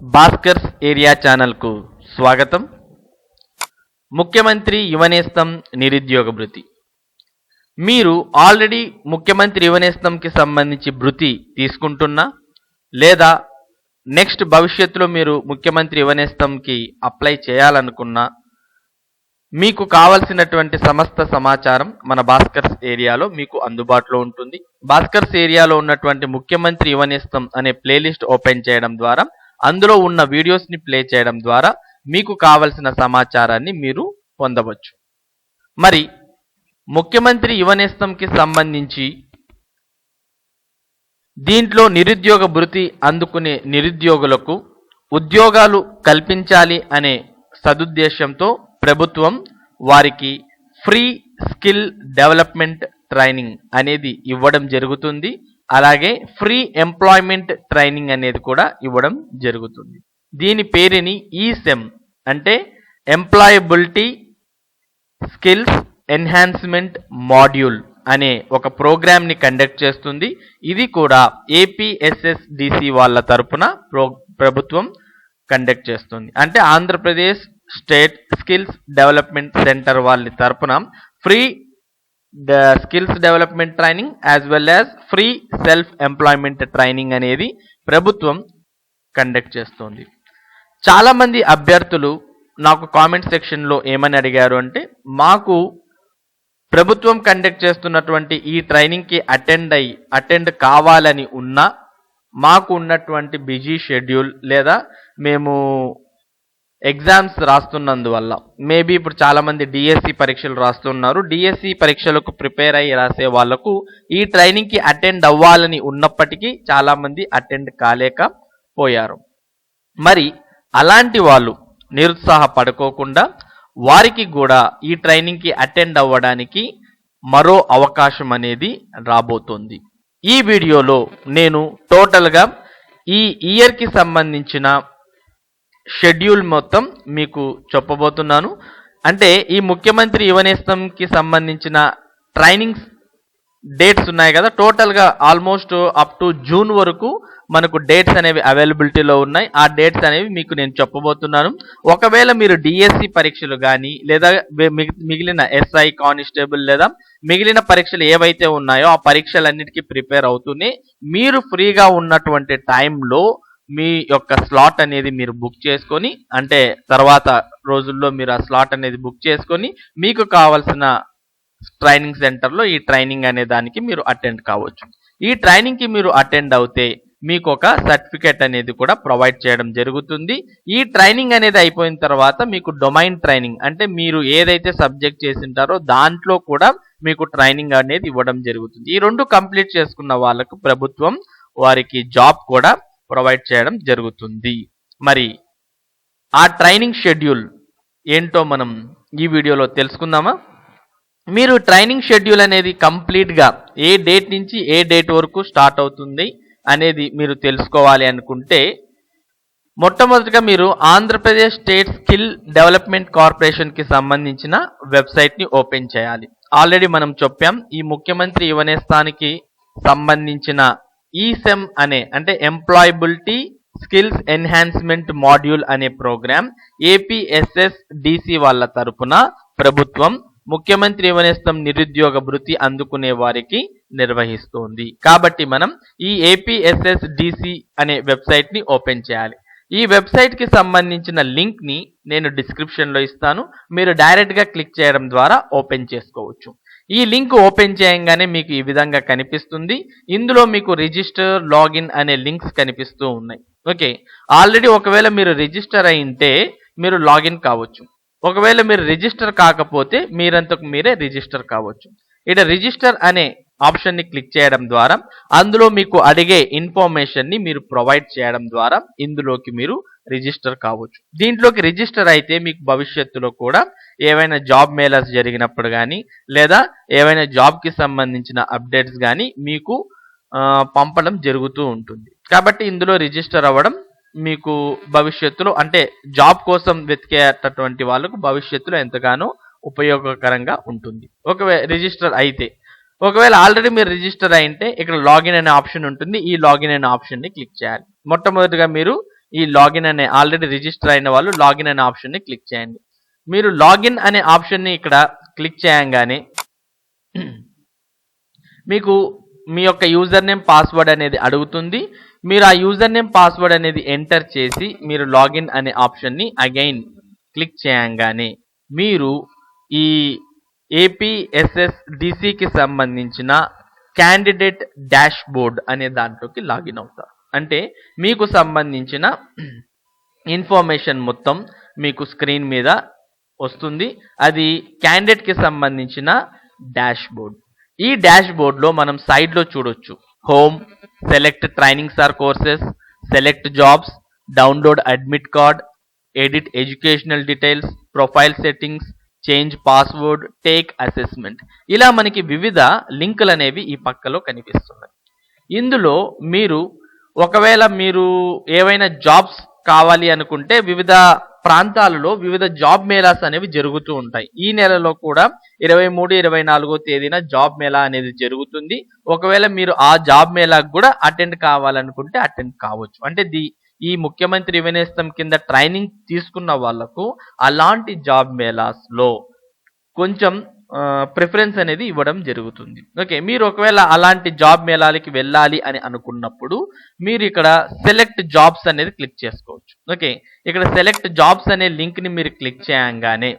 Bhaskar's area ఛానల్కు స్వాగతం. ముఖ్యమంత్రి యువనేస్తం నిరుద్యోగ భృతి. మీరు ఆల్రెడీ ముఖ్యమంత్రి యువనేస్తంకి సంబంధించి భృతి తీసుకుంటున్నా లేదా నెక్స్ట్ భవిష్యత్తులో మీరు ముఖ్యమంత్రి యువనేస్తంకి అప్లై చేయాలనుకున్నా మీకు కావలసినటువంటి సమస్త సమాచారం మన భాస్కర్స్ ఏరియాలో మీకు అందుబాటులో ఉంటుంది. భాస్కర్స్ ఏరియాలో ఉన్నటువంటి ముఖ్యమంత్రి యువనేస్తం అనే ప్లేలిస్ట్ ఓపెన్ చేయడం ద్వారా అందులో ఉన్న వీడియోస్ని ప్లే చేయడం ద్వారా మీకు కావలసిన సమాచారాన్ని మీరు పొందవచ్చు. మరి ముఖ్యమంత్రి యువనేస్తంకి సంబంధించి దీంట్లో నిరుద్యోగ భృతి అందుకునే నిరుద్యోగులకు ఉద్యోగాలు కల్పించాలి అనే సదుద్దేశంతో ప్రభుత్వం వారికి ఫ్రీ స్కిల్ డెవలప్మెంట్ ట్రైనింగ్ అనేది ఇవ్వడం జరుగుతుంది. అలాగే ఫ్రీ ఎంప్లాయ్మెంట్ ట్రైనింగ్ అనేది కూడా ఇవ్వడం జరుగుతుంది. దీని పేరుని ఈసెమ్ అంటే ఎంప్లాయబిలిటీ స్కిల్స్ ఎన్హాన్స్మెంట్ మాడ్యూల్ అనే ఒక ప్రోగ్రామ్ని కండక్ట్ చేస్తుంది. ఇది కూడా ఏపీఎస్ఎస్డిసి వాళ్ళ తరపున ప్రో ప్రభుత్వం కండక్ట్ చేస్తుంది. అంటే Andhra Pradesh state skills development centre వాళ్ళ తరపున free skills development training as well as free self employment training అనేది ప్రభుత్వం కండక్ట్ చేస్తుంది. చాలామంది అభ్యర్థులు నాకు కామెంట్ సెక్షన్లో ఏమని అడిగారు అంటే మాకు ప్రభుత్వం కండక్ట్ చేస్తున్నటువంటి ఈ ట్రైనింగ్కి అటెండ్ అయ్యి అటెండ్ కావాలని ఉన్నా మాకు ఉన్నటువంటి బిజీ షెడ్యూల్ లేదా మేము ఎగ్జామ్స్ రాస్తున్నందువల్ల. మేబీ ఇప్పుడు చాలామంది డిఎస్సి పరీక్షలు రాస్తున్నారు. డిఎస్సి పరీక్షలకు ప్రిపేర్ అయ్యి రాసే వాళ్ళకు ఈ ట్రైనింగ్కి అటెండ్ అవ్వాలని ఉన్నప్పటికీ చాలామంది అటెండ్ కాలేకపోయారు. మరి అలాంటి వాళ్ళు నిరుత్సాహపడుకోకుండా వారికి కూడా ఈ ట్రైనింగ్కి అటెండ్ అవ్వడానికి మరో అవకాశం అనేది రాబోతోంది. ఈ వీడియోలో నేను టోటల్గా ఈ ఇయర్కి సంబంధించిన షెడ్యూల్ మొత్తం మీకు చెప్పబోతున్నాను. అంటే ఈ ముఖ్యమంత్రి యువనేస్తంకి సంబంధించిన ట్రైనింగ్స్ డేట్స్ ఉన్నాయి కదా. టోటల్గా ఆల్మోస్ట్ అప్ టు జూన్ వరకు మనకు డేట్స్ అనేవి అవైలబిలిటీలో ఉన్నాయి. ఆ డేట్స్ అనేవి మీకు నేను చెప్పబోతున్నాను. ఒకవేళ మీరు డిఎస్సి పరీక్షలు కానీ లేదా మిగిలిన ఎస్ఐ కానిస్టేబుల్ లేదా మిగిలిన పరీక్షలు ఏవైతే ఉన్నాయో ఆ పరీక్షలన్నిటికీ ప్రిపేర్ అవుతూనే మీరు ఫ్రీగా ఉన్నటువంటి టైంలో మీ యొక్క స్లాట్ అనేది మీరు బుక్ చేసుకొని అంటే తర్వాత రోజుల్లో మీరు ఆ స్లాట్ అనేది బుక్ చేసుకొని మీకు కావాల్సిన ట్రైనింగ్ సెంటర్లో ఈ ట్రైనింగ్ అనే దానికి మీరు అటెండ్ కావచ్చు. ఈ ట్రైనింగ్కి మీరు అటెండ్ అవుతే మీకు ఒక సర్టిఫికేట్ అనేది కూడా ప్రొవైడ్ చేయడం జరుగుతుంది. ఈ ట్రైనింగ్ అనేది అయిపోయిన తర్వాత మీకు డొమైన్ ట్రైనింగ్ అంటే మీరు ఏదైతే సబ్జెక్ట్ చేసింటారో దాంట్లో కూడా మీకు ట్రైనింగ్ అనేది ఇవ్వడం జరుగుతుంది. ఈ రెండు కంప్లీట్ చేసుకున్న వాళ్ళకు ప్రభుత్వం వారికి జాబ్ కూడా ప్రొవైడ్ చేయడం జరుగుతుంది. మరి ఆ ట్రైనింగ్ షెడ్యూల్ ఏంటో మనం ఈ వీడియోలో తెలుసుకుందామా? మీరు ట్రైనింగ్ షెడ్యూల్ అనేది కంప్లీట్గా ఏ డేట్ నుంచి ఏ డేట్ వరకు స్టార్ట్ అవుతుంది అనేది మీరు తెలుసుకోవాలి అనుకుంటే మొట్టమొదటిగా మీరు ఆంధ్రప్రదేశ్ స్టేట్ స్కిల్ డెవలప్మెంట్ కార్పొరేషన్కి సంబంధించిన వెబ్సైట్ని ఓపెన్ చేయాలి. ఆల్రెడీ మనం చెప్పాం ఈ ముఖ్యమంత్రి యువనేస్తానికి సంబంధించిన ఈసెమ్ అనే అంటే ఎంప్లాయబిలిటీ స్కిల్స్ ఎన్హాన్స్మెంట్ మాడ్యూల్ అనే ప్రోగ్రామ్ ఏపీఎస్ఎస్ డిసి వాళ్ళ తరపున ప్రభుత్వం ముఖ్యమంత్రి యువనేస్తం నిరుద్యోగ భృతి అందుకునే వారికి నిర్వహిస్తోంది. కాబట్టి మనం ఈ ఏపీఎస్ఎస్ డిసి అనే వెబ్సైట్ని ఓపెన్ చేయాలి. ఈ వెబ్సైట్కి సంబంధించిన లింక్ని నేను డిస్క్రిప్షన్లో ఇస్తాను. మీరు డైరెక్ట్గా క్లిక్ చేయడం ద్వారా ఓపెన్ చేసుకోవచ్చు. ఈ లింక్ ఓపెన్ చేయంగానే మీకు ఈ విధంగా కనిపిస్తుంది. ఇందులో మీకు రిజిస్టర్ లాగిన్ అనే లింక్స్ కనిపిస్తూ ఉన్నాయి. ఓకే. ఆల్రెడీ ఒకవేళ మీరు రిజిస్టర్ అయింటే మీరు లాగిన్ కావచ్చు. ఒకవేళ మీరు రిజిస్టర్ కాకపోతే మీరంతకు మీరే రిజిస్టర్ కావచ్చు. ఇక్కడ రిజిస్టర్ అనే ఆప్షన్ని క్లిక్ చేయడం ద్వారా అందులో మీకు అడిగే ఇన్ఫర్మేషన్ని మీరు ప్రొవైడ్ చేయడం ద్వారా ఇందులోకి మీరు రిజిస్టర్ కావచ్చు. దీంట్లోకి రిజిస్టర్ అయితే మీకు భవిష్యత్తులో కూడా ఏవైనా జాబ్ మేలర్స్ జరిగినప్పుడు కానీ లేదా ఏవైనా జాబ్కి సంబంధించిన అప్డేట్స్ కానీ మీకు పంపడం జరుగుతూ ఉంటుంది. కాబట్టి ఇందులో రిజిస్టర్ అవ్వడం మీకు భవిష్యత్తులో అంటే జాబ్ కోసం వెతికేటటువంటి వాళ్ళకు భవిష్యత్తులో ఎంతగానో ఉపయోగకరంగా ఉంటుంది. ఒకవేళ రిజిస్టర్ అయితే ఒకవేళ ఆల్రెడీ మీరు రిజిస్టర్ అయింటే ఇక్కడ లాగిన్ అనే ఆప్షన్ ఉంటుంది. ఈ లాగిన్ అనే ఆప్షన్ని క్లిక్ చేయాలి. మొట్టమొదటిగా మీరు ఈ లాగిన్ అనే ఆల్రెడీ రిజిస్టర్ అయిన వాళ్ళు లాగిన్ అనే ఆప్షన్ని క్లిక్ చేయండి. మీరు లాగిన్ అనే ఆప్షన్ని ఇక్కడ క్లిక్ చేయంగానే మీకు మీ యొక్క యూజర్ నేమ్ పాస్వర్డ్ అనేది అడుగుతుంది. మీరు ఆ యూజర్ నేమ్ పాస్వర్డ్ అనేది ఎంటర్ చేసి మీరు లాగిన్ అనే ఆప్షన్ని అగైన్ క్లిక్ చేయంగానే మీరు ఈ ఏపీఎస్ఎస్ డిసికి సంబంధించిన క్యాండిడేట్ డాష్ బోర్డ్ అనే దాంట్లోకి లాగిన్ అవుతారు. అంటే మీకు సంబంధించిన ఇన్ఫర్మేషన్ మొత్తం మీకు స్క్రీన్ మీద వస్తుంది. అది క్యాండిడేట్కి సంబంధించిన డాష్ బోర్డ్ ఈ డాష్ మనం సైడ్లో చూడొచ్చు. Home select trainings or courses select jobs download admit card edit educational details profile settings change password take assessment. ఇలా మనకి వివిధ లింకులు అనేవి ఈ పక్కలో కనిపిస్తున్నాయి. ఇందులో మీరు ఒకవేళ మీరు ఏవైనా జాబ్స్ కావాలి అనుకుంటే వివిధ ప్రాంతాలలో వివిధ జాబ్ మేళాస్ అనేవి జరుగుతూ ఉంటాయి. ఈ నెలలో కూడా ఇరవై మూడు ఇరవై నాలుగో తేదీన జాబ్ మేళా అనేది జరుగుతుంది. ఒకవేళ మీరు ఆ జాబ్ మేళాకు కూడా అటెండ్ కావాలనుకుంటే అటెండ్ కావచ్చు. అంటే ది ఈ ముఖ్యమంత్రి వినేస్తం కింద ట్రైనింగ్ తీసుకున్న వాళ్ళకు అలాంటి జాబ్ మేళాస్లో కొంచెం ప్రిఫరెన్స్ అనేది ఇవ్వడం జరుగుతుంది. ఓకే మీరు ఒకవేళ అలాంటి జాబ్ మేళాలకి వెళ్ళాలి అని అనుకున్నప్పుడు మీరు ఇక్కడ సెలెక్ట్ జాబ్స్ అనేది క్లిక్ చేసుకోవచ్చు. ఓకే ఇక్కడ సెలెక్ట్ జాబ్స్ అనే లింక్ని మీరు క్లిక్ చేయంగానే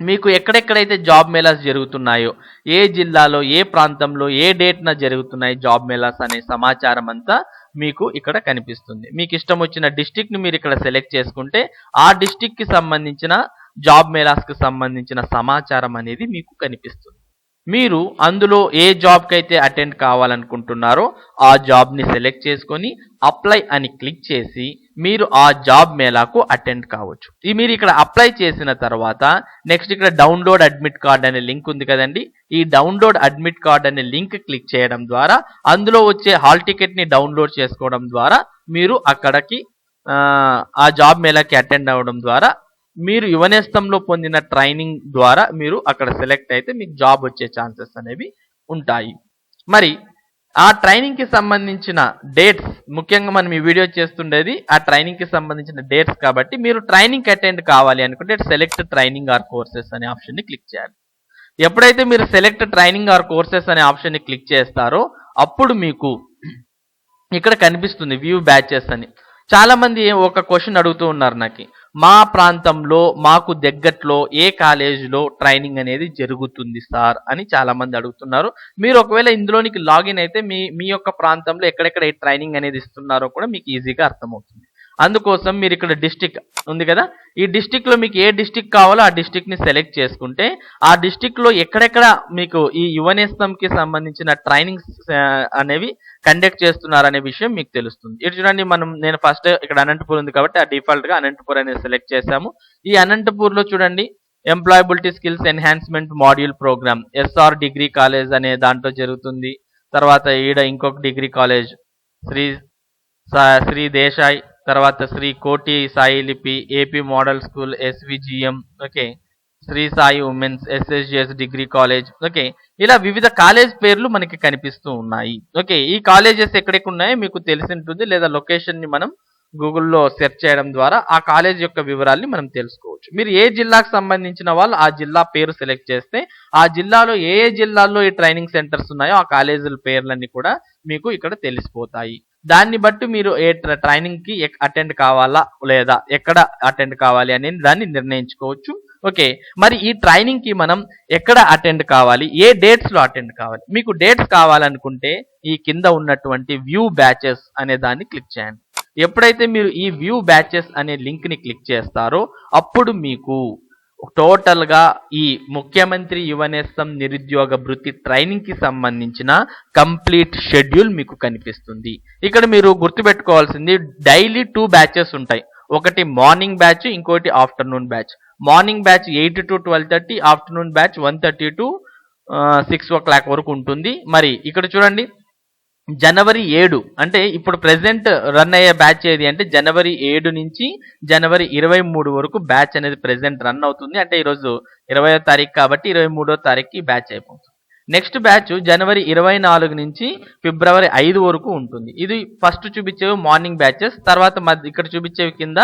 మీకు ఎక్కడెక్కడైతే జాబ్ మేళాస్ జరుగుతున్నాయో ఏ జిల్లాలో ఏ ప్రాంతంలో ఏ డేట్న జరుగుతున్నాయి జాబ్ మేళాస్ అనే సమాచారం అంతా మీకు ఇక్కడ కనిపిస్తుంది. మీకు ఇష్టం వచ్చిన డిస్టిక్ని మీరు ఇక్కడ సెలెక్ట్ చేసుకుంటే ఆ డిస్టిక్కి సంబంధించిన జాబ్ మేళాస్కి సంబంధించిన సమాచారం అనేది మీకు కనిపిస్తుంది. మీరు అందులో ఏ జాబ్కి అయితే అటెండ్ కావాలనుకుంటున్నారో ఆ జాబ్ని సెలెక్ట్ చేసుకొని అప్లై అని క్లిక్ చేసి మీరు ఆ జాబ్ మేళాకు అటెండ్ కావచ్చు. ఈ మీరు ఇక్కడ అప్లై చేసిన తర్వాత నెక్స్ట్ ఇక్కడ డౌన్లోడ్ అడ్మిట్ కార్డ్ అనే లింక్ ఉంది కదండి. ఈ డౌన్లోడ్ అడ్మిట్ కార్డ్ అనే లింక్ క్లిక్ చేయడం ద్వారా అందులో వచ్చే హాల్ టికెట్ని డౌన్లోడ్ చేసుకోవడం ద్వారా మీరు అక్కడికి ఆ, ఆ జాబ్ మేళాకి అటెండ్ అవ్వడం ద్వారా మీరు యువనేస్తంలో పొందిన ట్రైనింగ్ ద్వారా మీరు అక్కడ సెలెక్ట్ అయితే మీకు జాబ్ వచ్చే ఛాన్సెస్ అనేవి ఉంటాయి. మరి ఆ ట్రైనింగ్కి సంబంధించిన డేట్స్ ముఖ్యంగా మనం ఈ వీడియో చేస్తుండేది ఆ ట్రైనింగ్కి సంబంధించిన డేట్స్ కాబట్టి మీరు ట్రైనింగ్ అటెండ్ కావాలి అనుకుంటే సెలెక్ట్ ట్రైనింగ్ ఆర్ కోర్సెస్ అనే ఆప్షన్ని క్లిక్ చేయాలి. ఎప్పుడైతే మీరు సెలెక్ట్ ట్రైనింగ్ ఆర్ కోర్సెస్ అనే ఆప్షన్ని క్లిక్ చేస్తారో అప్పుడు మీకు ఇక్కడ కనిపిస్తుంది వ్యూ బ్యాచెస్ అని. చాలా మంది ఒక క్వశ్చన్ అడుగుతూ ఉన్నారు నాకు. మా ప్రాంతంలో మాకు దగ్గట్లో ఏ కాలేజీలో ట్రైనింగ్ అనేది జరుగుతుంది సార్ అని చాలా మంది అడుగుతున్నారు. మీరు ఒకవేళ ఇందులోనికి లాగిన్ అయితే మీ మీ యొక్క ప్రాంతంలో ఎక్కడెక్కడ ఏ ట్రైనింగ్ అనేది ఇస్తున్నారో కూడా మీకు ఈజీగా అర్థమవుతుంది. అందుకోసం మీరు ఇక్కడ డిస్టిక్ ఉంది కదా? ఈ డిస్టిక్లో మీకు ఏ డిస్టిక్ కావాలో ఆ డిస్టిక్ని సెలెక్ట్ చేసుకుంటే ఆ డిస్టిక్లో ఎక్కడెక్కడ మీకు ఈ యువనేస్తం కి సంబంధించిన ట్రైనింగ్స్ అనేవి కండక్ట్ చేస్తున్నారనే విషయం మీకు తెలుస్తుంది. ఇటు చూడండి మనం నేను ఫస్ట్ ఇక్కడ అనంతపూర్ ఉంది కాబట్టి ఆ డిఫాల్ట్గా అనంతపూర్ అనేది సెలెక్ట్ చేశాము. ఈ అనంతపూర్లో చూడండి employability skills enhancement module program SR degree college అనే దాంట్లో జరుగుతుంది. తర్వాత ఈడ ఇంకొక డిగ్రీ కాలేజ్ శ్రీ శ్రీ దేశాయ్ తర్వాత Sri Koti Sai Lipi AP model school SVGM okay. Sri Sai women's SSGS degree college okay. ఇలా వివిధ కాలేజ్ పేర్లు మనకి కనిపిస్తూ ఉన్నాయి ఓకే. ఈ కాలేజెస్ ఎక్కడెక్కడ ఉన్నాయో మీకు తెలిసి ఉంటుంది లేదా లొకేషన్ని మనం గూగుల్లో సెర్చ్ చేయడం ద్వారా ఆ కాలేజ్ యొక్క వివరాల్ని మనం తెలుసుకోవచ్చు. మీరు ఏ జిల్లాకు సంబంధించిన వాళ్ళు ఆ జిల్లా పేరు సెలెక్ట్ చేస్తే ఆ జిల్లాలో ఏ ఏ జిల్లాల్లో ఈ ట్రైనింగ్ సెంటర్స్ ఉన్నాయో ఆ కాలేజీల పేర్లన్నీ కూడా మీకు ఇక్కడ తెలిసిపోతాయి. దాన్ని బట్టి మీరు ఏ ట్రైనింగ్కి అటెండ్ కావాలా లేదా ఎక్కడ అటెండ్ కావాలి అనేది దాన్ని నిర్ణయించుకోవచ్చు. ఓకే. మరి ఈ ట్రైనింగ్కి మనం ఎక్కడ అటెండ్ కావాలి? ఏ డేట్స్లో అటెండ్ కావాలి? మీకు డేట్స్ కావాలనుకుంటే ఈ కింద ఉన్నటువంటి వ్యూ బ్యాచెస్ అనే దాన్ని క్లిక్ చేయండి. ఎప్పుడైతే మీరు ఈ వ్యూ బ్యాచెస్ అనే లింక్ని క్లిక్ చేస్తారో అప్పుడు మీకు టోటల్గా ఈ ముఖ్యమంత్రి యువనేస్తం నిరుద్యోగ భృతి ట్రైనింగ్కి సంబంధించిన కంప్లీట్ షెడ్యూల్ మీకు కనిపిస్తుంది. ఇక్కడ మీరు గుర్తుపెట్టుకోవాల్సింది డైలీ టూ బ్యాచెస్ ఉంటాయి. ఒకటి మార్నింగ్ బ్యాచ్ ఇంకోటి afternoon batch. Morning batch eight to twelve thirty afternoon batch one thirty to six o'clock వరకు ఉంటుంది. మరి ఇక్కడ చూడండి జనవరి ఏడు. అంటే ఇప్పుడు ప్రెసెంట్ రన్ అయ్యే బ్యాచ్ ఏది అంటే జనవరి ఏడు నుంచి జనవరి ఇరవై మూడు వరకు బ్యాచ్ అనేది ప్రెసెంట్ రన్ అవుతుంది. అంటే ఈరోజు ఇరవయో తారీఖు కాబట్టి ఇరవై మూడో తారీఖుకి బ్యాచ్ అయిపోతుంది. నెక్స్ట్ బ్యాచ్ జనవరి ఇరవై నాలుగు నుంచి ఫిబ్రవరి ఐదు వరకు ఉంటుంది. ఇది ఫస్ట్ చూపించేవి మార్నింగ్ బ్యాచెస్ తర్వాత మధ్య ఇక్కడ చూపించేవి కింద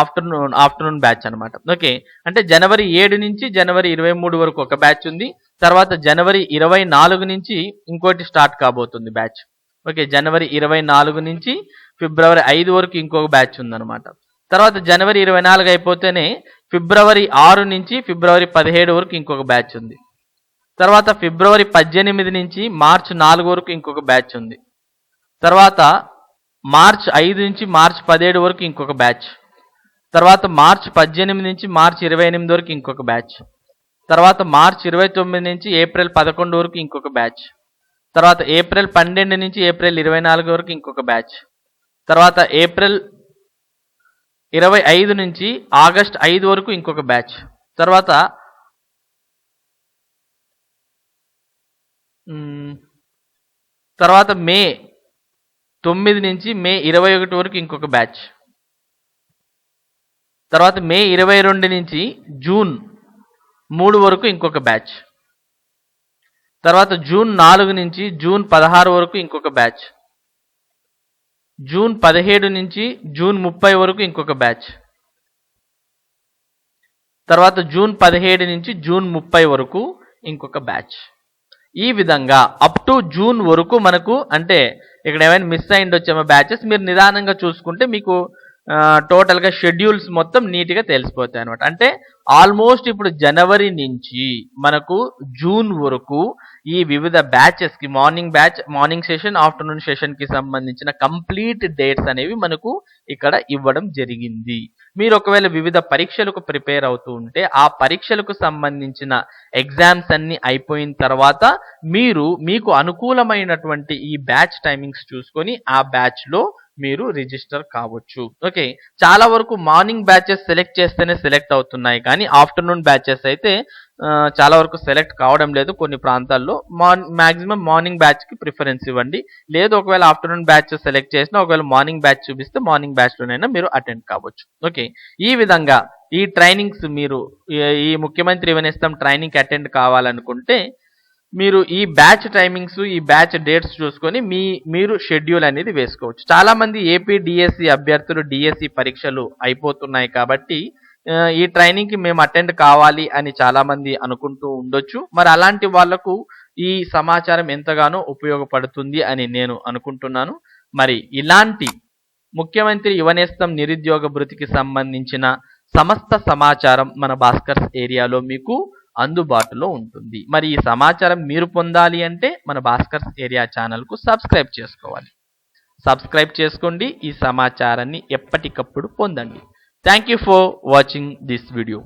ఆఫ్టర్నూన్ ఆఫ్టర్నూన్ బ్యాచ్ అనమాట ఓకే? అంటే జనవరి ఏడు నుంచి జనవరి ఇరవై మూడు వరకు ఒక బ్యాచ్ ఉంది. తర్వాత జనవరి ఇరవై నాలుగు నుంచి ఇంకోటి స్టార్ట్ కాబోతుంది బ్యాచ్. ఓకే జనవరి ఇరవై నాలుగు నుంచి ఫిబ్రవరి ఐదు వరకు ఇంకొక బ్యాచ్ ఉందన్నమాట. తర్వాత జనవరి ఇరవై నాలుగు అయిపోతేనే ఫిబ్రవరి ఆరు నుంచి ఫిబ్రవరి పదిహేడు వరకు ఇంకొక బ్యాచ్ ఉంది. తర్వాత ఫిబ్రవరి పద్దెనిమిది నుంచి మార్చ్ నాలుగు వరకు ఇంకొక బ్యాచ్ ఉంది. తర్వాత మార్చ్ ఐదు నుంచి మార్చ్ పదిహేడు వరకు ఇంకొక బ్యాచ్. తర్వాత మార్చ్ పద్దెనిమిది నుంచి మార్చ్ ఇరవై ఎనిమిది వరకు ఇంకొక బ్యాచ్. తర్వాత మార్చ్ ఇరవై తొమ్మిది నుంచి ఏప్రిల్ పదకొండు వరకు ఇంకొక బ్యాచ్. తర్వాత ఏప్రిల్ పన్నెండు నుంచి ఏప్రిల్ ఇరవై నాలుగు వరకు ఇంకొక బ్యాచ్. తర్వాత ఏప్రిల్ ఇరవై ఐదు నుంచి ఆగస్ట్ ఐదు వరకు ఇంకొక బ్యాచ్. తర్వాత తర్వాత మే తొమ్మిది నుంచి మే ఇరవై ఒకటి వరకు ఇంకొక బ్యాచ్. తర్వాత మే ఇరవై రెండు నుంచి జూన్ మూడు వరకు ఇంకొక బ్యాచ్. తర్వాత జూన్ నాలుగు నుంచి జూన్ పదహారు వరకు ఇంకొక బ్యాచ్. జూన్ పదిహేడు నుంచి జూన్ ముప్పై వరకు ఇంకొక బ్యాచ్. తర్వాత జూన్ పదిహేడు నుంచి జూన్ ముప్పై వరకు ఇంకొక బ్యాచ్. ఈ విధంగా అప్ టు జూన్ వరకు మనకు అంటే ఇక్కడ ఏమైనా మిస్ అయిండొచ్చేమో బ్యాచెస్ మీరు నిదానంగా చూసుకుంటే మీకు టోటల్గా షెడ్యూల్స్ మొత్తం నీట్గా తెలిసిపోతాయి అనమాట అంటే ఆల్మోస్ట్ ఇప్పుడు జనవరి నుంచి మనకు జూన్ వరకు ఈ వివిధ బ్యాచెస్కి morning batch morning session afternoon సెషన్కి సంబంధించిన కంప్లీట్ డేట్స్ అనేవి మనకు ఇక్కడ ఇవ్వడం జరిగింది. మీరు ఒకవేళ వివిధ పరీక్షలకు ప్రిపేర్ అవుతూ ఉంటే ఆ పరీక్షలకు సంబంధించిన ఎగ్జామ్స్ అన్ని అయిపోయిన తర్వాత మీరు మీకు అనుకూలమైనటువంటి ఈ బ్యాచ్ టైమింగ్స్ చూసుకొని ఆ బ్యాచ్లో మీరు రిజిస్టర్ కావచ్చు. ఓకే చాలా వరకు మార్నింగ్ బ్యాచెస్ సెలెక్ట్ చేస్తేనే సెలెక్ట్ అవుతున్నాయి. కానీ ఆఫ్టర్నూన్ బ్యాచెస్ అయితే చాలా వరకు సెలెక్ట్ కావడం లేదు కొన్ని ప్రాంతాల్లో. మార్ మాక్సిమం మార్నింగ్ బ్యాచ్కి ప్రిఫరెన్స్ ఇవ్వండి. లేదు ఒకవేళ ఆఫ్టర్నూన్ బ్యాచ్ సెలెక్ట్ చేసినా ఒకవేళ మార్నింగ్ బ్యాచ్ చూపిస్తే మార్నింగ్ బ్యాచ్ లోనైనా మీరు అటెండ్ కావచ్చు. ఓకే ఈ విధంగా ఈ ట్రైనింగ్స్ మీరు ఈ- ముఖ్యమంత్రి వినేస్తాం ట్రైనింగ్ అటెండ్ కావాలనుకుంటే మీరు ఈ బ్యాచ్ టైమింగ్స్ ఈ బ్యాచ్ డేట్స్ చూసుకొని మీ మీరు షెడ్యూల్ అనేది వేసుకోవచ్చు. చాలా మంది ఏపీ డిఎస్సి అభ్యర్థులు డిఎస్సి పరీక్షలు అయిపోతున్నాయి కాబట్టి ఈ ట్రైనింగ్కి మేము అటెండ్ కావాలి అని చాలా మంది అనుకుంటూ ఉండొచ్చు. మరి అలాంటి వాళ్ళకు ఈ సమాచారం ఎంతగానో ఉపయోగపడుతుంది అని నేను అనుకుంటున్నాను. మరి ఇలాంటి ముఖ్యమంత్రి యువనేస్తం నిరుద్యోగ భృతికి సంబంధించిన సమస్త సమాచారం మన భాస్కర్స్ ఏరియాలో మీకు అందుబాటులో ఉంటుంది. మరి ఈ సమాచారం మీరు పొందాలి అంటే మన భాస్కర్స్ ఏరియా ఛానల్కు సబ్స్క్రైబ్ చేసుకోవాలి. సబ్స్క్రైబ్ చేసుకోండి. ఈ సమాచారాన్ని ఎప్పటికప్పుడు పొందండి. Thank you for watching this video